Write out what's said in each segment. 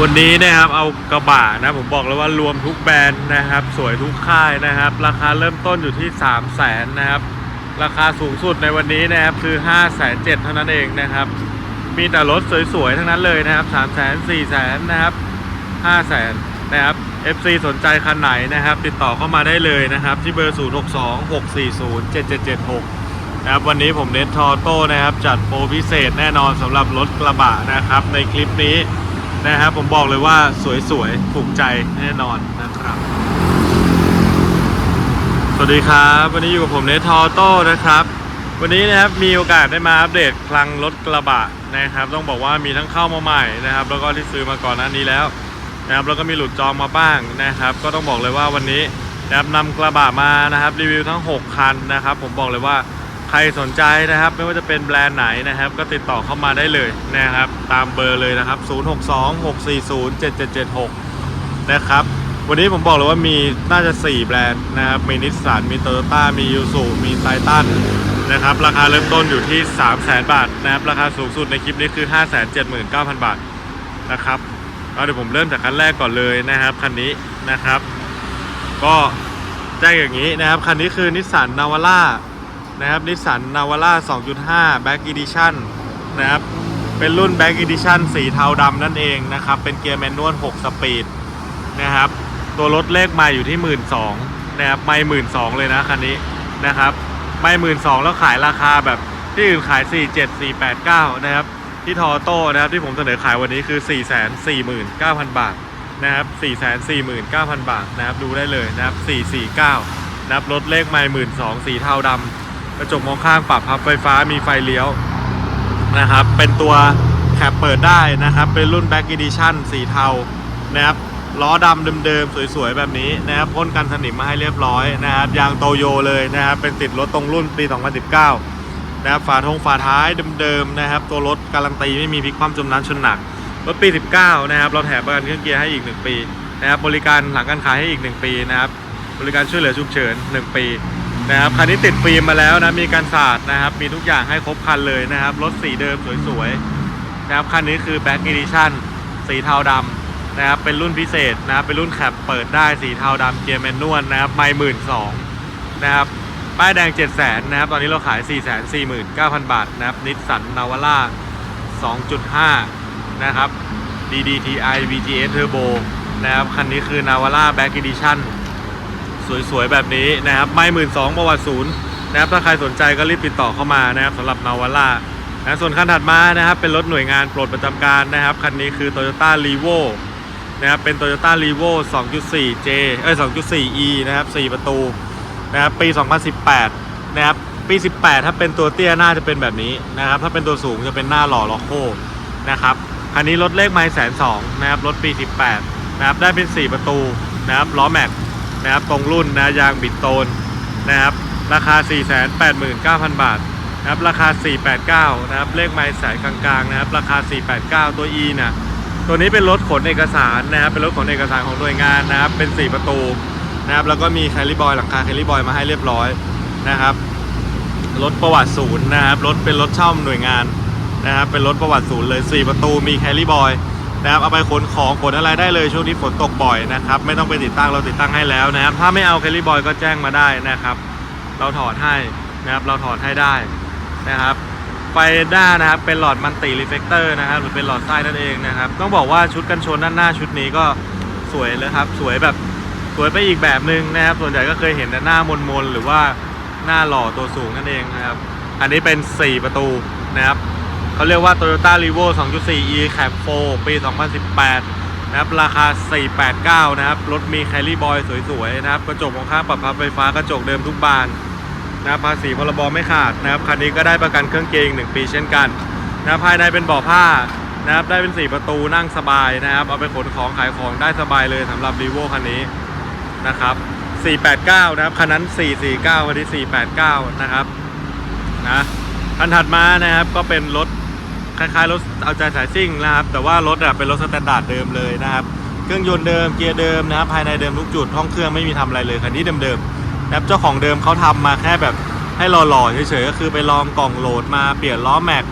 วันนี้นะครับเอากระบะนะผมบอกเลยว่ารวมทุกแบรนด์นะครับ สวยทุกค่ายนะครับ ราคาเริ่มต้นอยู่ที่ 3 0 0แสนนะครับ ราคาสูงสุดในวันนี้นะครับคือ 5 7 0 0 0เท่านั้นเองนะครับ มีแต่รถสวยๆทั้งนั้นเลยนะครับ3 0 0 0 0 0 4 0 0 0 0นะครับ5 0 0 0 0 0นะครับ FC สนใจคันไหนนะครับ ติดต่อเข้ามาได้เลยนะครับ ที่เบอร์ 0 6 2 6 4 0 7 7 7 6 นะครับ วันนี้ผมเน็ตทอโต้นะครับ จัดโปรพิเศษแน่นอนสำหรับรถกระบะนะครับ ในคลิปนี้ นะครับผมบอกเลยว่าสวยๆ ถูกใจแน่นอนนะครับ สวัสดีครับ วันนี้อยู่กับผมเนททอโต้นะครับ วันนี้นะครับมีโอกาสได้มาอัปเดตคลังรถกระบะนะครับ ต้องบอกว่ามีทั้งเข้ามาใหม่นะครับ แล้วก็ที่ซื้อมาก่อนหน้านี้แล้วนะครับแล้วก็มีหลุดจองมาบ้างนะครับ ก็ต้องบอกเลยว่าวันนี้นะครับนำกระบะมานะครับรีวิวทั้ง 6 คันนะครับ ผมบอกเลยว่า ใครสนใจนะครับไม่ว่าจะเป็นแบรนด์ไหนนะครับ ก็ติดต่อเข้ามาได้เลยนะครับ ตามเบอร์เลยนะครับ 0626407776 นะครับ วันนี้ผมบอกเลยว่ามีน่าจะ 4 แบรนด์นะครับ มีนิสสันมีโตโยต้ามียูสุมีไททันนะครับ ราคาเริ่มต้นอยู่ที่ 3 0 0 0 0 0 บาทนะครับ ราคาสูงสุดในคลิปนี้คือ 579,000 บาทนะครับเอาเดี๋ยวผมเริ่มจากคันแรกก่อนเลยนะครับคันนี้นะครับ ก็แจ้งอย่างนี้นะครับคันนี้คือนิสสันนาวาร่า นะครับนิสสันนาวาร่า2.5 Back Edition นะครับ เป็นรุ่น Back Edition สีเทาดำนั่นเองนะครับ เป็นเกียร์แมนนวล 6 สปีดนะครับ ตัวรถเลขมาอยู่ที่ 1 2ื่นนะครับไม่หมื่นสองเลยนะคันนี้นะครับไม่หมื่นสองแล้วขายราคาแบบที่อื่นขาย 4 7 4 8 9 นะครับ ที่ทอโต้นะครับที่ผมเสนอขายวันนี้คือ 4 4 9 0 0 0 บาทนะครับ 4 4 9 0 0 0 บาทนะครับ ดูได้เลยนะครับ 449 นะครับ รถเลขไม่หมื่นสองสีเทาดำ ระจกมองข้างปรับพับไฟฟ้ามีไฟเลี้ยวนะครับ เป็นตัวแคปเปิดได้นะครับ เป็นรุ่น Back Edition สีเทานะครับล้อดำเดิมๆ สวยๆ แบบนี้นะครับพ่นกันสนิมมาให้เรียบร้อยนะครับ ยางโตโยเลยนะครับ เป็นติดรถตรงรุ่นปี 2019 นะครับ ฝาทงฝาท้ายเดิมๆ นะครับ ตัวรถการันตีไม่มีพลิกคว่ำจมน้ำชนหนัก รถปี 19 นะครับ เราแถมประกันเครื่องเกียร์ให้อีก 1 ปีนะครับ บริการหลังการขายให้อีก 1 ปีนะครับ บริการช่วยเหลือฉุกเฉิน 1 ปี นะครับคันนี้ติดฟิล์มมาแล้วนะมีการสาดนะครับ มีทุกอย่างให้ครบคันเลยนะครับรถสีเดิมสวยๆนะครับคันนี้คือ Back Edition สีเทาดำนะครับเป็นรุ่นพิเศษนะครับเป็นรุ่นแคปเปิดได้สีเทาดำเกียร์แมนนวลนะครับไม่หมื่นสองนะครับป้ายแดง 7 0 0 0 0นะครับตอนนี้เราขาย 4 4 9 0 0 0 บาทนะครับนิสสันนาวาร่า2.5 นะครับ DDTI VGS Turbo นะครับคันนี้คือนาวาร่า Back Edition สวยๆ แบบนี้นะครับ ไม่หมื่นสองประวัติศูนย์นะครับ ถ้าใครสนใจก็รีบติดต่อเข้ามานะครับสำหรับนาวาร่านะส่วนคันถัดมานะครับ เป็นรถหน่วยงานโปรดประจำการนะครับ คันนี้คือ Toyota r e v o นะครับ เป็น Toyota r e v o 2.4J เอ้ย 2.4E นะครับ 4 ประตูนะครับ ปี 2018 นะครับ ปี 18 ถ้าเป็นตัวเตี้ยหน้าจะเป็นแบบนี้นะครับ ถ้าเป็นตัวสูงจะเป็นหน้าหล่อล็อกโคนะครับ คันนี้รถเลขไมล์แสนสองนะครับ รถปี 18 นะครับ ได้เป็น 4 ประตูนะครับ ล้อแม็ก นะครับตรงรุ่นนะยางบิดโตนนะครับราคา 489,000 บาทนะครับราคา 489 นะครับเลขไมล์แสนกลางๆนะครับราคา 489 ตัว E นะตัวนี้เป็นรถขนเอกสารนะครับเป็นรถขนเอกสารของหน่วยงานนะครับเป็น 4 ประตูนะครับแล้วก็มีแคลิบอยหลังคาแคลิบอยมาให้เรียบร้อยนะครับรถประวัติศูนย์นะครับรถเป็นรถเช่าหน่วยงานนะครับเป็นรถประวัติศูนย์เลย 4 ประตูมีแคลิบอย นะครับเอาไปขนของขนอะไรได้เลยช่วงนี้ฝนตกบ่อยนะครับ ไม่ต้องไปติดตั้งเราติดตั้งให้แล้วนะครับ ถ้าไม่เอาแคลิบอยก็แจ้งมาได้นะครับ เราถอดให้นะครับเราถอดให้ได้นะครับไฟหน้านะครับเป็นหลอดมันติรีเฟกเตอร์นะครับหรือเป็นหลอดไส้นั่นเองนะครับ ต้องบอกว่าชุดกันชนด้านหน้าชุดนี้ก็สวยเลยครับ สวยแบบสวยไปอีกแบบหนึ่งนะครับ ส่วนใหญ่ก็เคยเห็นแต่หน้ามนมนๆหรือว่าหน้าหล่อตัวสูงนั่นเองนะครับ อันนี้เป็น 4 ประตูนะครับ เขาเรียกว่า Toyota r e v o 2.4e Cab 4 ปี 2018 นะครับ ราคา 489 นะครับ รถมีแคลรี่บอยสวยๆ นะครับ กระจกมองข้างปรับพับไฟฟ้ากระจกเดิมทุกบานนะครับภาษีพรบไม่ขาดนะครับ คันนี้ก็ได้ประกันเครื่องเกงหนึ่งปีเช่นกันนะภายในเป็นเบาะผ้านะครับ ได้เป็น 4 ประตูนั่งสบายนะครับ เอาไปขนของขายของได้สบายเลยสำหรับรีโวคันนี้นะครับ 489 นะครับ คันนั้น 449คันนี้489 นะครับ นะคันถัดมานะครับก็เป็นรถ คล้ายๆรถเอาใจสายซิ่งนะครับ แต่ว่ารถเป็นรถสแตนดาร์ดเดิมเลยนะครับ เครื่องยนต์เดิมเกียร์เดิมนะครับภายในเดิมทุกจุดห้องเครื่องไม่มีทำอะไรเลยคันนี้เดิมๆนะครับเจ้าของเดิมเขาทำมาแค่แบบให้หล่อๆเฉยๆก็คือไปลองกล่องโหลดมาเปลี่ยนล้อแม็ก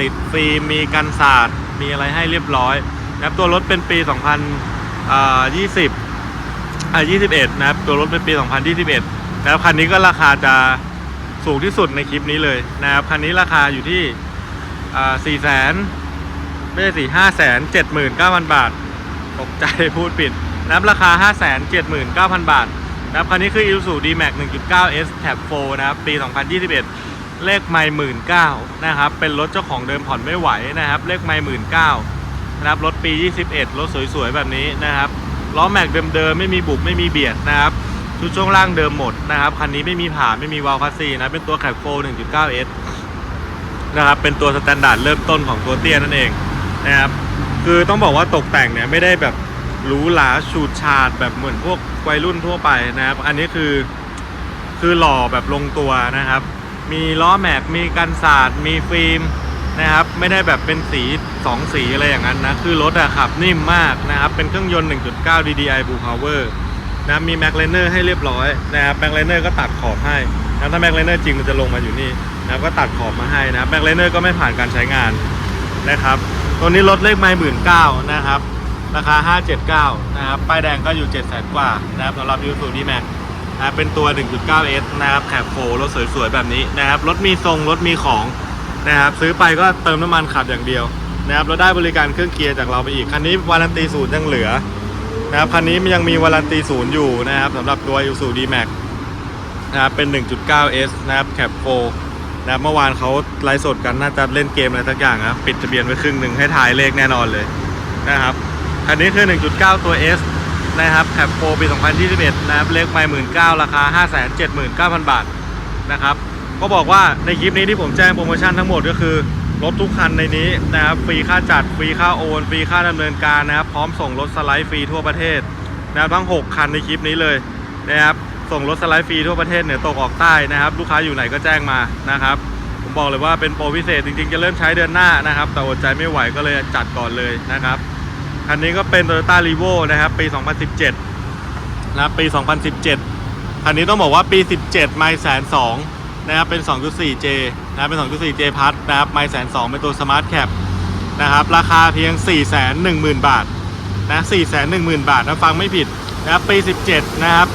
ติดฟิล์มมีกันสาดมีอะไรให้เรียบร้อยนะครับตัวรถเป็นปี 2020อ่า21 นะครับ ตัวรถเป็นปี 2021นะครับคันนี้ก็ราคาจะสูงที่สุดในคลิปนี้เลยนะครับคันนี้ราคาอยู่ที่ อ่า4แสนไม่ใช่สี่ห้าแสนเจ็ดหมื่นเก้าพันบาท ตกใจพูดผิดนะครับราคา5 7 9 0 0 0บาทนะครับคันนี้คือ Isuzu D-Max 1.9S Tab 4นะครับ ปี 2021 เลขไม่หมื่นเก้านะครับ เป็นรถเจ้าของเดิมผ่อนไม่ไหวนะครับ เลขไม่หมื่นเก้านะครับ รถปี 21 รถสวยๆ แบบนี้นะครับล้อแม็กเดิมๆ ไม่มีบุบไม่มีเบียดนะครับ ชุดช่วงล่างเดิมหมดนะครับ คันนี้ไม่มีผ่าไม่มีวาล์วคัสซีนะ เป็นตัวแคปโฟ 1.9S นะครับเป็นตัวสแตนดาร์ดเริ่มต้นของตัวเตี้ยนั่นเองนะครับคือต้องบอกว่าตกแต่งเนี่ยไม่ได้แบบหรูหราฉูดฉาดแบบเหมือนพวกวัยรุ่นทั่วไปนะครับ อันนี้คือคือหล่อแบบลงตัวนะครับ มีล้อแม็กมีกันศาสตร์มีฟิล์มนะครับ ไม่ได้แบบเป็นสีสองสีอะไรอย่างนั้นนะ คือรถอะขับนิ่มมากนะครับ เป็นเครื่องยนต์ 1.9 DDI Blue Power นะมีแม็กไลเนอร์ให้เรียบร้อยนะครับแม็กไลเนอร์ก็ตัดขอบให้นะถ้าแม็กไลเนอร์จริงมันจะลงมาอยู่นี่ นะครับก็ตัดขอบมาให้นะครับแม็กไลเนอร์ก็ไม่ผ่านการใช้งานนะครับ ตัวนี้รถเลขไม่หมื่นเก้านะครับ ราคา 579 นะครับ ป้ายแดงก็อยู่ 7 0 0 0 0กว่านะครับสำหรับยูสูดีแม็กนะเป็นตัว 1.9S นะครับแคบโฟรถสวยๆ แบบนี้นะครับ รถมีทรง รถมีของนะครับ ซื้อไปก็เติมน้ำมันขับอย่างเดียวนะครับเราได้บริการเครื่องเกียร์จากเราไปอีก คันนี้วารันตีศูนย์ยังเหลือนะครับคันนี้มันยังมีวารันตีศูนย์อยู่นะครับสำหรับตัว u s u d m a x นะครับเป็น 1.9S นะครับแคปโฟ นะเมื่อวานเขาไลฟ์สดกันน่าจะเล่นเกมอะไรสักอย่างนะครับปิดทะเบียนไว้ครึ่งหนึ่งให้ถ่ายเลขแน่นอนเลยนะครับคันนี้คือ 1.9 ตัว S นะครับแคปโฟปี 2021 นะครับเลขไม่หมื่นเราคา 579,000 บาทนะครับก็บอกว่าในคลิปนี้ที่ผมแจ้งโปรโมชั่นทั้งหมดก็คือรถทุกคันในนี้นะครับฟรีค่าจัดฟรีค่าโอนฟรีค่าดำเนินการนะครับพร้อมส่งรถสไลด์ฟรีทั่วประเทศนะครับทั้ง 6 คันในคลิปนี้เลยนะครับ ส่งรถสไลด์ฟรีทั่วประเทศเหนือตกออกใต้นะครับ ลูกค้าอยู่ไหนก็แจ้งมานะครับ ผมบอกเลยว่าเป็นโปรพิเศษจริงๆ จะเริ่มใช้เดือนหน้านะครับ แต่อดใจไม่ไหวก็เลยจัดก่อนเลยนะครับคันนี้ก็เป็น Toyota r e v o นะครับ ปี 2017 นะครับปี 2017 คันนี้ต้องบอกว่าปี 17 ไม่แสนสองนะครับ เป็น 2.4J นะครับเป็น 2.4J พัทนะครับ ไม่แสนสองเป็นตัว Smart Cap นะครับ ราคาเพียง 410,000 บาทนะ410,000 บาทนะ ฟังไม่ผิดนะครับ ปี 17 นะครับ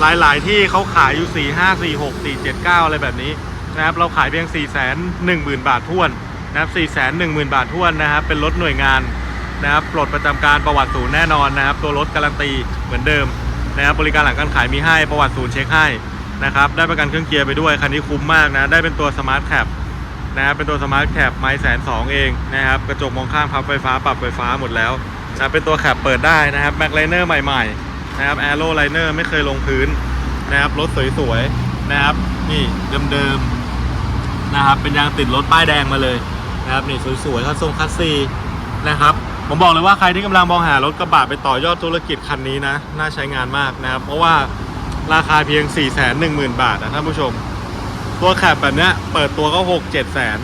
หลายๆ ที่เขาขายอยู่ 4 5 4 6 4 7 9 อะไรแบบนี้นะครับเราขายเพียง 410,000 บาทท้วนนะครับ 410,000 บาทท้วนนะครับ เป็นรถหน่วยงานนะครับปลดประจำการประวัติศูนย์แน่นอนนะครับ ตัวรถการันตีเหมือนเดิมนะครับบริการหลังการขายมีให้ประวัติศูนย์เช็คให้นะครับได้ประกันเครื่องเกียร์ไปด้วยคันนี้คุ้มมากนะได้เป็นตัวสมาร์ทแคปนะครับเป็นตัวสมาร์ทแคปไม้แสนสองเองนะครับกระจกมองข้างพับไฟฟ้าปรับไฟฟ้าหมดแล้วนะเป็นตัวแคปเปิดได้นะครับแม็กไลเนอร์ใหม่ๆ นะครับแอโร่ไลเนอร์ไม่เคยลงพื้นนะครับรถสวยๆนะครับนี่เดิมๆนะครับเป็นยางติดรถป้ายแดงมาเลยนะครับนี่สวยๆคัสทรงคัสซีนะครับผมบอกเลยว่าใครที่กำลังมองหารถกระบะไปต่อยอดธุรกิจคันนี้นะน่าใช้งานมากนะครับ เพราะว่าราคาเพียง 4 1 0 0 0 0 บาทนะท่านผู้ชม ตัวแคปแบบเนี้ยเปิดตัวก็ 6 7แสน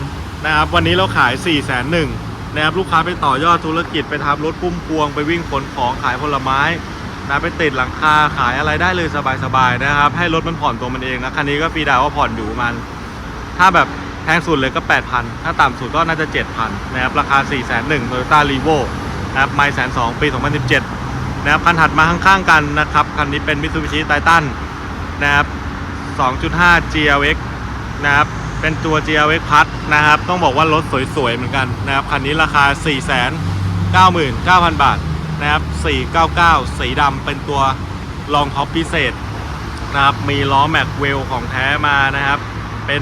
นะครับวันนี้เราขาย 4 1 0 0 0นะครับลูกค้าไปต่อยอดธุรกิจไปทำรถพุ่มพวงไปวิ่งขนของขายผลไม้ นะไปติดหลังคาขายอะไรได้เลยสบายๆนะครับ ให้รถมันผ่อนตัวมันเองนะคันนี้ก็ฟรีดาวน์ก็ผ่อนอยู่มัน ถ้าแบบแพงสุดเลยก็ 8,000 ถ้าต่ำสุดก็น่าจะ 7,000 นะครับ ราคา 4 1 0 0 0 0 Toyota r e v o นะครับไม่แสนสองปี 2017 นะครับ คันถัดมาข้างๆกันนะครับ คันนี้เป็น Mitsubishi Titan นะครับ 2.5 GLX นะครับ เป็นตัว GLX พัดนะครับ ต้องบอกว่ารถสวยๆ เหมือนกันนะครับ คันนี้ราคา 499,000 บาท นะครับ 499 สีดำเป็นตัวรองท็อปพิเศษนะครับ มีล้อแม็กเวลของแท้มานะครับ เป็น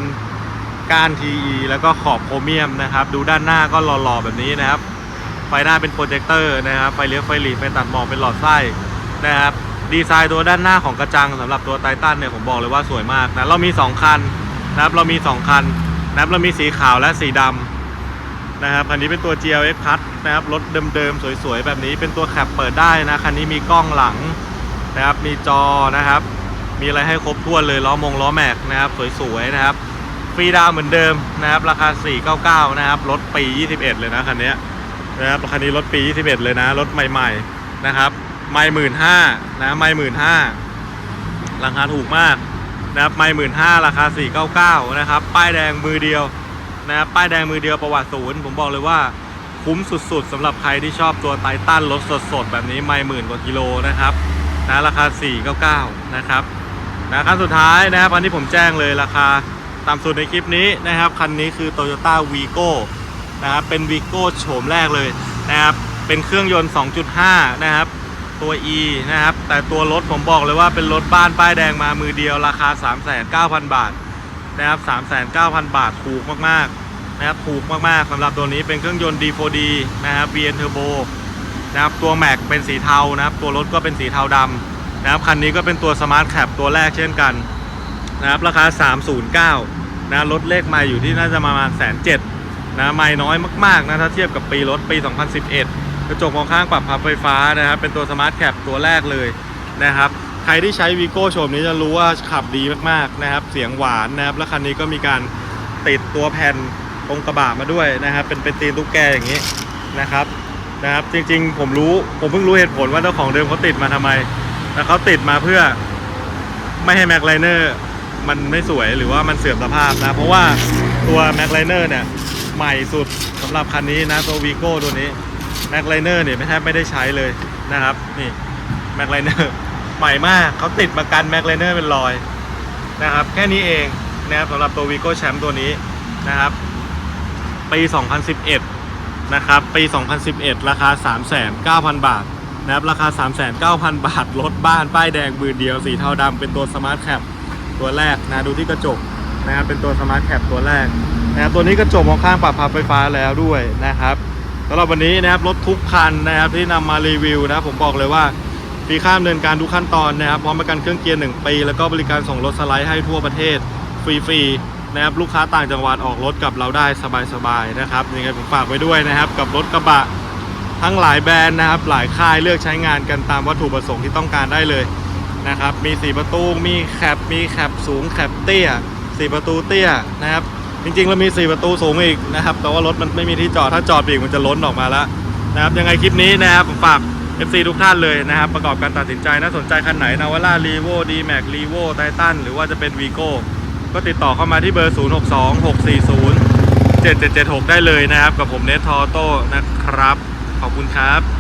ก้าน TE แล้วก็ขอบโครเมียมนะครับ ดูด้านหน้าก็หล่อๆแบบนี้นะครับ ไฟหน้าเป็นโปรเจคเตอร์นะครับ ไฟเลี้ยวไฟหลีไฟตัดหมอกเป็นหลอดไส้นะครับ ดีไซน์ตัวด้านหน้าของกระจังสำหรับตัวไททันเนี่ยผมบอกเลยว่าสวยมากนะ เรามี 2 คันนะครับ เรามี 2 คันนะครับ เรามีสีขาวและสีดำ นะครับคันนี้เป็นตัว GLX พัดนะครับรถเดิมๆสวยๆแบบนี้เป็นตัวแคปเปิดได้นะคันนี้มีกล้องหลังนะครับมีจอนะครับ มีอะไรให้ครบถ้วนเลยล้อมงล้อแม็กนะครับสวยๆนะครับฟรีดาวเหมือนเดิมนะครับราคา 499 นะครับรถปี 21 เลยนะคันนี้นะครับคันนี้รถปี 21 เลยนะรถใหม่ๆนะครับไม่หมื่นห้านะไม่หมื่นห้าราคาถูกมากนะครับไม่หมื่นห้าราคา 499 นะครับป้ายแดงมือเดียว นะครับป้ายแดงมือเดียวประวัติศูนย์ผมบอกเลยว่าคุ้มสุดๆสำหรับใครที่ชอบตัวไททันรถสดๆ แบบนี้ไม่หมื่นกว่ากิโลนะครับนะราคา 499 นะครับนะคันสุดท้ายนะครับอันที่ผมแจ้งเลยราคาตามสุดในคลิปนี้นะครับ คันนี้คือ Toyota Vigo นะครับเป็น Vigo โฉมแรกเลยนะครับเป็นเครื่องยนต์ 2.5 นะครับ ตัว E นะครับ แต่ตัวรถผมบอกเลยว่าเป็นรถบ้านป้ายแดงมามือเดียวราคา 39,000 บาทนะครับ 39,000 บาทถูกมากๆ นะครับถูกมากๆสำหรับตัวนี้เป็นเครื่องยนต์ D4D นะครับ VN Turbo นะครับตัวแม็กเป็นสีเทานะครับ ตัวรถก็เป็นสีเทาดำนะครับคันนี้ก็เป็นตัว Smart Cap ตัวแรกเช่นกันนะครับราคา 309นะรถเลขไม่อยู่ที่น่าจะประมาณแสนเจ็ดนะไม่น้อยมากๆนะถ้าเทียบกับปีรถปี 2011 กระจกมองข้างปรับพับไฟฟ้านะครับ เป็นตัว Smart Cap ตัวแรกเลยนะครับใครที่ใช้วีโก้โฉมนี้จะรู้ว่าขับดีมากๆนะครับ เสียงหวานนะครับ แล้วคันนี้ก็มีการติดตัวแผ่น ตรงกระบะมาด้วยนะครับ เป็นเป็นตีนตุ๊กแกอย่างนี้นะครับนะครับ จริงๆ ผมรู้ผมเพิ่งรู้เหตุผลว่าเจ้าของเดิมเขาติดมาทำไมแต่เขาติดมาเพื่อไม่ให้แม็กไลเนอร์มันไม่สวยหรือว่ามันเสื่อมสภาพนะ เพราะว่าตัวแม็กไลเนอร์เนี่ยใหม่สุดสำหรับคันนี้นะตัววีโก้ตัวนี้แม็กไลเนอร์เนี่ยแทบไม่ได้ใช้เลยนะครับนี่แม็กไลเนอร์ใหม่มากเขาติดมากันแม็กไลเนอร์เป็นรอยนะครับแค่นี้เองนะครับสำหรับตัววีโก้แชมป์ตัวนี้นะครับ ปี 2011 นะครับ ปี 2011 ราคา 3,900 บาทนะครับ ราคา 3,900 บาท รถบ้าน ป้ายแดงมือเดียว สีเทาดำ เป็นตัวสมาร์ทแคปตัวแรกนะ ดูที่กระจกนะครับ เป็นตัวสมาร์ทแคปตัวแรกนะครับ ตัวนี้กระจกมองข้างปรับพับไฟฟ้าแล้วด้วยนะครับสำหรับวันนี้นะครับ รถทุกคันนะครับที่นำมารีวิวนะผมบอกเลยว่าฟรีค่าดำเนินการทุกขั้นตอนนะครับ พร้อมประกันเครื่องเกียร์ 1 ปี แล้วก็บริการส่งรถสไลด์ให้ทั่วประเทศฟรีๆ นะครับลูกค้าต่างจังหวัดออกรถกับเราได้สบายๆนะครับยังไงผมฝากไว้ด้วยนะครับ กับรถกระบะทั้งหลายแบรนด์นะครับหลายค่ายเลือกใช้งานกันตามวัตถุประสงค์ที่ต้องการได้เลยนะครับมี 4 ประตูมีแคปมีแคปสูงแคปเตี้ย 4 ประตูเตี้ยนะครับจริงๆเรามี 4 ประตูสูงอีกนะครับแต่ว่ารถมันไม่มีที่จอดถ้าจอดอีกมันจะล้นออกมาแล้วนะครับยังไงคลิปนี้นะครับผมฝาก FC ทุกท่านเลยนะครับ ประกอบการตัดสินใจน่าสนใจคันไหนนาวาร่ารีโวดีแม็กรีโวไททันหรือว่าจะเป็นวีโก้ ก็ติดต่อเข้ามาที่เบอร์ 0 6 2 6 4 0 7 7 7 6 ได้เลยนะครับ กับผมเนททอโต้นะครับ ขอบคุณครับ